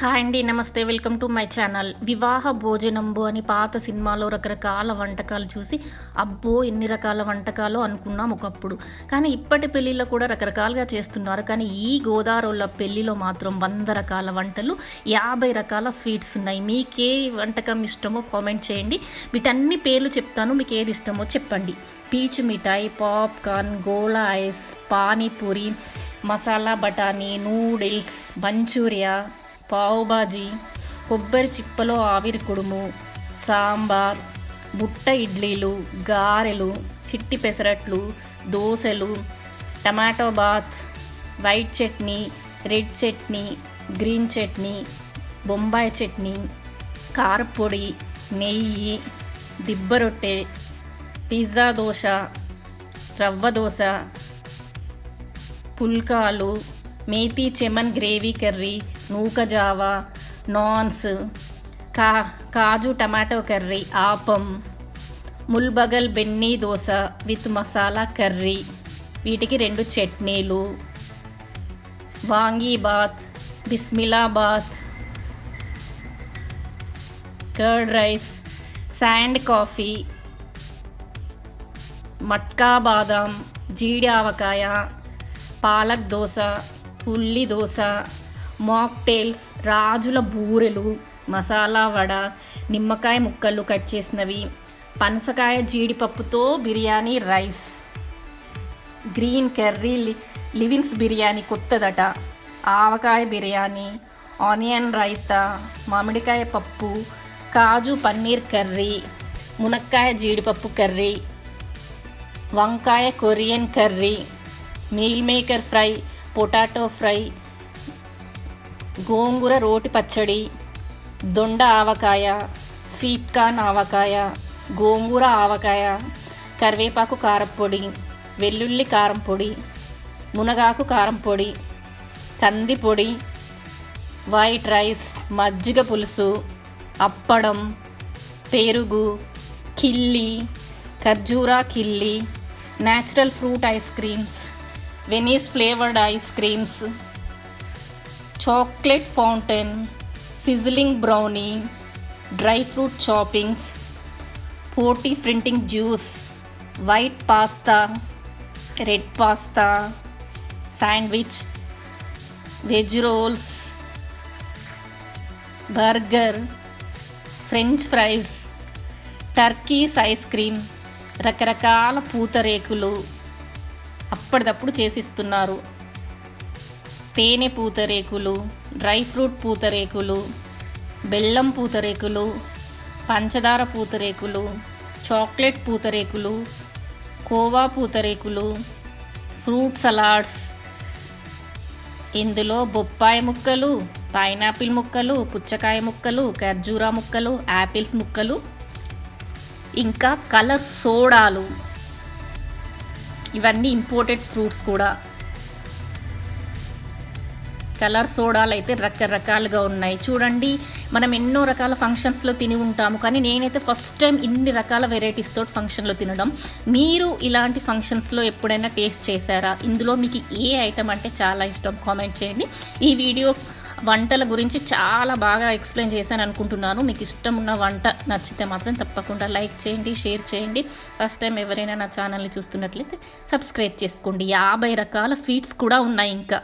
Hi అండి నమస్తే. Welcome to my channel. వివాహ భోజనంబు అని పాత సినిమాలో రకరకాల వంటకాలు చూసి అబ్బో ఎన్ని రకాల వంటకాలు అనుకున్నాం ఒకప్పుడు. కానీ ఇప్పటి పెళ్ళిలో కూడా రకరకాలుగా చేస్తున్నారు. కానీ ఈ గోదావరిల పెళ్ళిలో మాత్రం వంద రకాల వంటలు యాభై రకాల స్వీట్స్ ఉన్నాయి. మీకే వంటకం ఇష్టమో కామెంట్ చేయండి. వీటన్ని పేర్లు చెప్తాను మీకు ఏది ఇష్టమో చెప్పండి. పీచు మిఠాయి పాప్కార్న్ గోలా ఐస్ పానీపూరి మసాలా బఠానీ నూడిల్స్ మంచూరియా పావుబాజీ కొబ్బరి చిప్పలో ఆవిరి కుడుము సాంబార్ బుట్ట ఇడ్లీలు గారెలు చిట్టి పెసరట్లు దోశలు tomato bath white chutney red chutney green chutney Bombay chutney కారపొడి నెయ్యి దిబ్బ రొట్టె పిజ్జా దోశ రవ్వ దోశ పుల్కాలు మేతి చెమన్ గ్రేవీ కర్రీ నూక జావా నాన్స్ కా kaju tomato curry appam Mulbagal benne dosa with masala curry. వీటికి రెండు చట్నీలు. Vangi bath బిస్మిలాబాత్ curd rice sand coffee matka badam జీడి ఆవకాయ పాలక్ దోశ ఉల్లి దోశ మాక్టైల్స్ రాజుల బూరెలు మసాలా వడ నిమ్మకాయ ముక్కలు కట్ చేసినవి పనసకాయ జీడిపప్పుతో బిర్యానీ రైస్ గ్రీన్ కర్రీ లి- లివిన్స్ బిర్యానీ కొత్తదట ఆవకాయ బిర్యానీ ఆనియన్ రైతా మామిడికాయ పప్పు కాజు పన్నీర్ కర్రీ మునక్కాయ జీడిపప్పు కర్రీ వంకాయ Korean curry meal maker fry potato fry gongura roti పచ్చడి దొండ ఆవకాయ స్వీట్ కార్న్ ఆవకాయ గోంగూర ఆవకాయ కరివేపాకు కారపొడి వెల్లుల్లి కారం పొడి మునగాకు కారం పొడి కంది పొడి వైట్ రైస్ మజ్జిగ పులుసు అప్పడం పెరుగు కిల్లి ఖర్జూరా కిల్లి natural fruit ice creams Venice flavoured ice creams chocolate fountain sizzling brownie dry fruit choppings పోటీ printing juice white pasta red pasta sandwich veg rolls burger French fries Turkish ice cream రకరకాల పూతరేకులు అప్పటిదప్పుడు చేసిస్తున్నారు. తేనె పూతరేకులు డ్రై ఫ్రూట్ పూతరేకులు బెల్లం పూతరేకులు పంచదార పూతరేకులు chocolate పూతరేకులు కోవా పూతరేకులు ఫ్రూట్ సలాడ్స్. ఇందులో బొప్పాయి ముక్కలు పైనాపిల్ ముక్కలు పుచ్చకాయ ముక్కలు ఖర్జూరా ముక్కలు యాపిల్స్ ముక్కలు ఇంకా కలర్ సోడాలు. ఇవన్నీ ఇంపోర్టెడ్ ఫ్రూట్స్ కూడా. కలర్ సోడాలు అయితే రకరకాలుగా ఉన్నాయి. చూడండి మనం ఎన్నో రకాల ఫంక్షన్స్లో తిని ఉంటాము. కానీ నేనైతే ఫస్ట్ టైం ఇన్ని రకాల వెరైటీస్ తోటి ఫంక్షన్లో తినడం. మీరు ఇలాంటి ఫంక్షన్స్లో ఎప్పుడైనా టేస్ట్ చేశారా? ఇందులో మీకు ఏ ఐటమ్ అంటే చాలా ఇష్టం? కామెంట్ చేయండి. ఈ వీడియో వంటల గురించి చాలా బాగా ఎక్స్ప్లెయిన్ చేశాను అనుకుంటున్నాను. మీకు ఇష్టం ఉన్న వంట నచ్చితే మాత్రం తప్పకుండా లైక్ చేయండి షేర్ చేయండి. ఫస్ట్ టైం ఎవరైనా నా ఛానల్ని చూస్తున్నట్లయితే సబ్స్క్రైబ్ చేసుకోండి. యాభై రకాల స్వీట్స్ కూడా ఉన్నాయి ఇంకా.